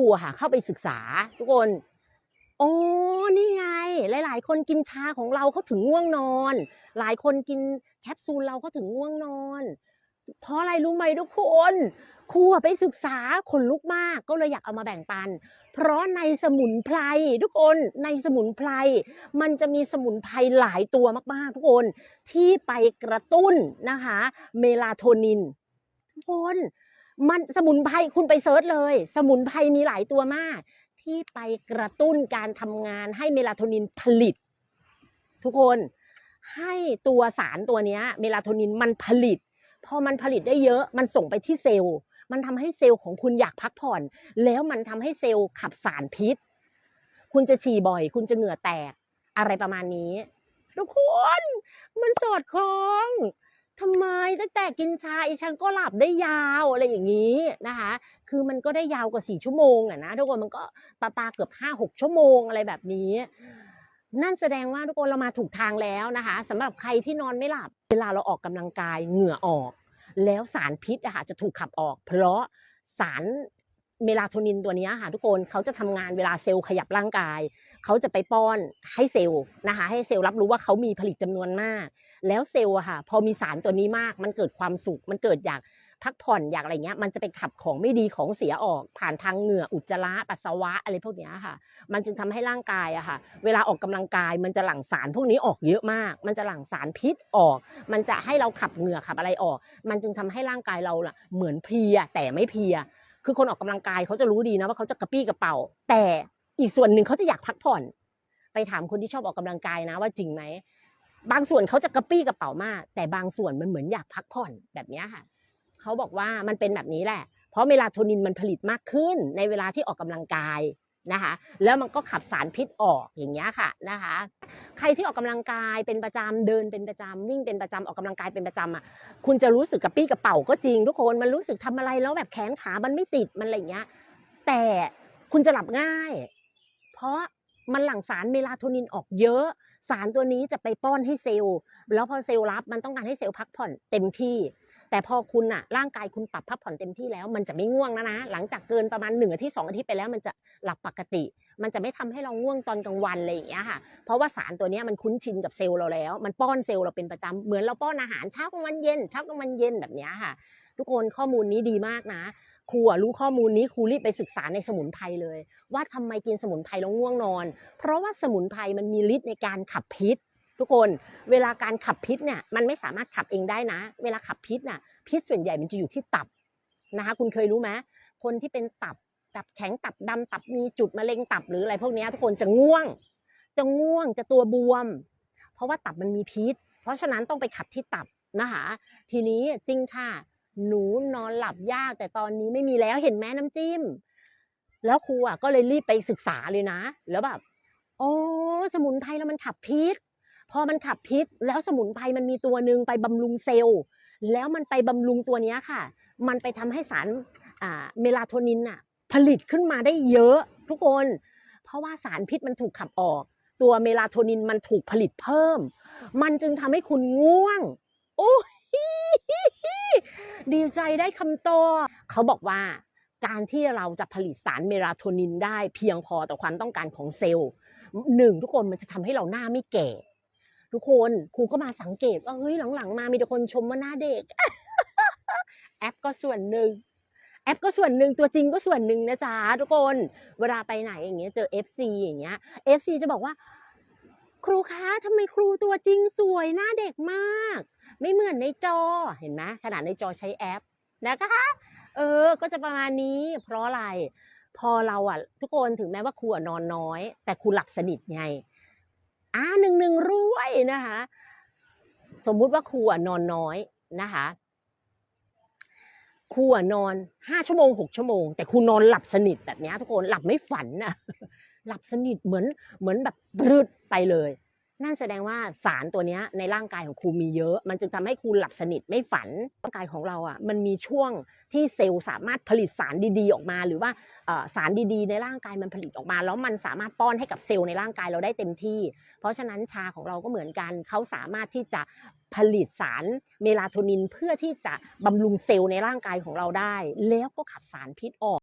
รูอะค่ะเข้าไปศึกษา ทุกคนโอ้นี่ไง หลาย ๆ คนกินชาของเราเขาถึงง่วงนอน หลายคนกินแคปซูลเราเขาถึงง่วงนอน เพราะอะไรรู้ไหมทุกคนครูอะไปศึกษาขนลุกมากก็เลยอยากเอามาแบ่งปัน เพราะในสมุนไพรทุกคนในสมุนไพรมันจะมีสมุนไพรหลายตัวมาก ๆ ทุกคนที่ไปกระตุ้นนะคะ เมลาโทนินทุกคน มันสมุนไพรคุณไปเซิร์ชเลย สมุนไพรมีหลายตัวมาก ที่ไปกระตุ้นการทำงานให้เมลาโทนินผลิต ทุกคนให้ตัวสารตัวนี้เมลาโทนินมันผลิต พอมันผลิตได้เยอะมันส่งไปที่เซลล์ มันทำให้เซลล์ของคุณอยากพักผ่อน แล้วมันทำให้เซลล์ขับสารพิษ คุณจะฉี่บ่อย คุณจะเหงื่อแตกอะไรประมาณนี้ ทุกคน มันสอดคล้อง ทำไมตั้งแต่กินชาอีฉันก็หลับได้ยาวอะไรอย่างนี้นะคะ คือมันก็ได้ยาวกว่าสี่ชั่วโมงอะนะทุกคนมันก็ปาปาเกือบห้าหกชั่วโมงอะไรแบบนี้ นั่นแสดงว่าทุกคนเรามาถูกทางแล้วนะคะสำหรับใครที่นอนไม่หลับ เวลาเราออกกำลังกายเหงื่อออก แล้วสารพิษอะค่ะจะถูกขับออก เพราะสาร เมลาโทนินตัวนี้ค่ะทุกคนเขาจะทำงานเวลาเซลล์ขยับร่างกาย เขาจะไปป้อนให้เซลล์นะคะให้เซลล์รับรู้ว่าเขามีผลิตจำนวนมาก แล้วเซลล์อะค่ะ พอมีสารตัวนี้มากมันเกิดความสุข มันเกิดอยากพักผ่อนอยากอะไรเงี้ย มันจะไปขับของไม่ดีของเสียออก ผ่านทางเหงื่ออุจจาระปัสสาวะอะไรพวกนี้ค่ะ มันจึงทำให้ร่างกายอะค่ะ เวลาออกกำลังกายมันจะหลั่งสารพวกนี้ออกเยอะมาก มันจะหลั่งสารพิษออก มันจะให้เราขับเหงื่อขับอะไรออก มันจึงทำให้ร่างกายเราล่ะเหมือนเพลียแต่ไม่เพลีย คือคนออกกำลังกายเขาจะรู้ดีนะว่าเขาจะกระปี้กระเป๋า แต่อีกส่วนหนึ่งเขาจะอยากพักผ่อน ไปถามคนที่ชอบออกกำลังกายนะว่าจริงไหมบางส่วนเขาจะกระปี้กระเป๋ามาก แต่บางส่วนมันเหมือนอยากพักผ่อนแบบนี้ค่ะเขาบอกว่ามันเป็นแบบนี้แหละ เพราะเมลาโทนินมันผลิตมากขึ้นในเวลาที่ออกกำลังกาย นะคะ แล้วมันก็ขับสารพิษออกอย่างเงี้ยค่ะนะคะ ใครที่ออกกำลังกายเป็นประจำเดินเป็นประจำวิ่งเป็นประจำออกกำลังกายเป็นประจำอะคุณจะรู้สึกกระปี้กระเป๋าก็จริง ทุกคนมันรู้สึกทำอะไรแล้วแบบแขนขามันไม่ติดมันอะไรอย่างเงี้ย แต่คุณจะหลับง่าย เพราะมันหลั่งสารเมลาโทนินออกเยอะ สารตัวนี้จะไปป้อนให้เซลล์ แล้วพอเซลล์รับมันต้องการให้เซลล์พักผ่อนเต็มที่ แต่พอคุณอะร่างกายคุณปรับพักผ่อนเต็มที่แล้ว มันจะไม่ง่วงนะนะ หลังจากเกินประมาณหนึ่งอาทิตย์สองอาทิตย์ไปแล้วมันจะหลับปกติ มันจะไม่ทำให้เราง่วงตอนกลางวันอะไรอย่างเงี้ยค่ะ เพราะว่าสารตัวนี้มันคุ้นชินกับเซลล์เราแล้ว มันป้อนเซลล์เราเป็นประจำเหมือนเราป้อนอาหารเช้ากลางวันเย็นเช้ากลางวันเย็นแบบเนี้ยค่ะ ทุกคนข้อมูลนี้ดีมากนะ ครูรู้ข้อมูลนี้ครูรีบไปศึกษาในสมุนไพรเลย ว่าทำไมกินสมุนไพรแล้วง่วงนอน เพราะว่าสมุนไพรมันมีฤทธิ์ในการขับพิษ ทุกคนเวลาการขับพิษเนี่ยมันไม่สามารถขับเองได้นะ เวลาขับพิษน่ะพิษส่วนใหญ่มันจะอยู่ที่ตับนะคะคุณเคยรู้ไหมคนที่เป็นตับตับแข็งตับดำตับมีจุดมะเร็งตับหรืออะไรพวกนี้ทุกคนจะง่วง จะง่วงจะตัวบวม เพราะว่าตับมันมีพิษ เพราะฉะนั้นต้องไปขับที่ตับนะคะทีนี้จริงค่ะ หนูนอนหลับยาก แต่ตอนนี้ไม่มีแล้วเห็นไหมน้ำจิ้ม แล้วครูอะก็เลยรีบไปศึกษาเลยนะ แล้วแบบโอ๋อสมุนไพรแล้วมันขับพิษ พอมันขับพิษ แล้วสมุนไพรมันมีตัวหนึ่งไปบำรุงเซลล์ แล้วมันไปบำรุงตัวเนี้ยค่ะ มันไปทำให้สารอ่าเมลาโทนินอะ ผลิตขึ้นมาได้เยอะทุกคน เพราะว่าสารพิษมันถูกขับออก ตัวเมลาโทนินมันถูกผลิตเพิ่ม มันจึงทำให้คุณง่วงโอ้ย ดีใจได้คำโตอบเขาบอกว่าการที่เราจะผลิตสารเมลาโทนินได้เพียงพอต่อความต้องการของเซลล์หนึ่งทุกคนมันจะทำให้เราหน้าไม่แก่ ทุกคนครูก็มาสังเกตว่าเฮ้ยหลังๆ มามีแต่คนชมว่าหน้าเด็ก แอปก็ส่วนหนึ่งแอปก็ส่วนหนึ่งตัวจริงก็ส่วนหนึ่งนะจ๊ะทุกคนเวลาไปไหนอย่างเงี้ยเจอ FC อย่างเงี้ย FC จะบอกว่า ครูคะทำไมครูตัวจริงสวยหน้าเด็กมาก ไม่เหมือนในจอเห็นไหมขนาดในจอใช้แอปนะคะ เออ ก็จะประมาณนี้ เพราะอะไร พอเราอะ ทุกคนถึงแม้ว่าครูนอนน้อย แต่ครูหลับสนิทไงอ่าหนึ่งหนึ่งรวยนะคะ สมมุติว่าครูนอนน้อยนะคะครูนอนห้าชั่วโมงหกชั่วโมง แต่ครูนอนหลับสนิทแบบนี้ทุกคนหลับไม่ฝันนะหลับสนิทเหมือนเหมือนแบบรึดไปเลย นั่นแสดงว่าสารตัวนี้ในร่างกายของครูมีเยอะ มันจึงทำให้ครูหลับสนิทไม่ฝันร่างกายของเราอะมันมีช่วงที่เซลล์สามารถผลิตสารดีๆ ออกมา หรือว่าสารดีๆ ในร่างกายมันผลิตออกมา แล้วมันสามารถป้อนให้กับเซลล์ในร่างกายเราได้เต็มที่ เพราะฉะนั้นชาของเราก็เหมือนกันเขาสามารถที่จะผลิตสารเมลาโทนินเพื่อที่จะบำรุงเซลล์ในร่างกายของเราได้ แล้วก็ขับสารพิษออก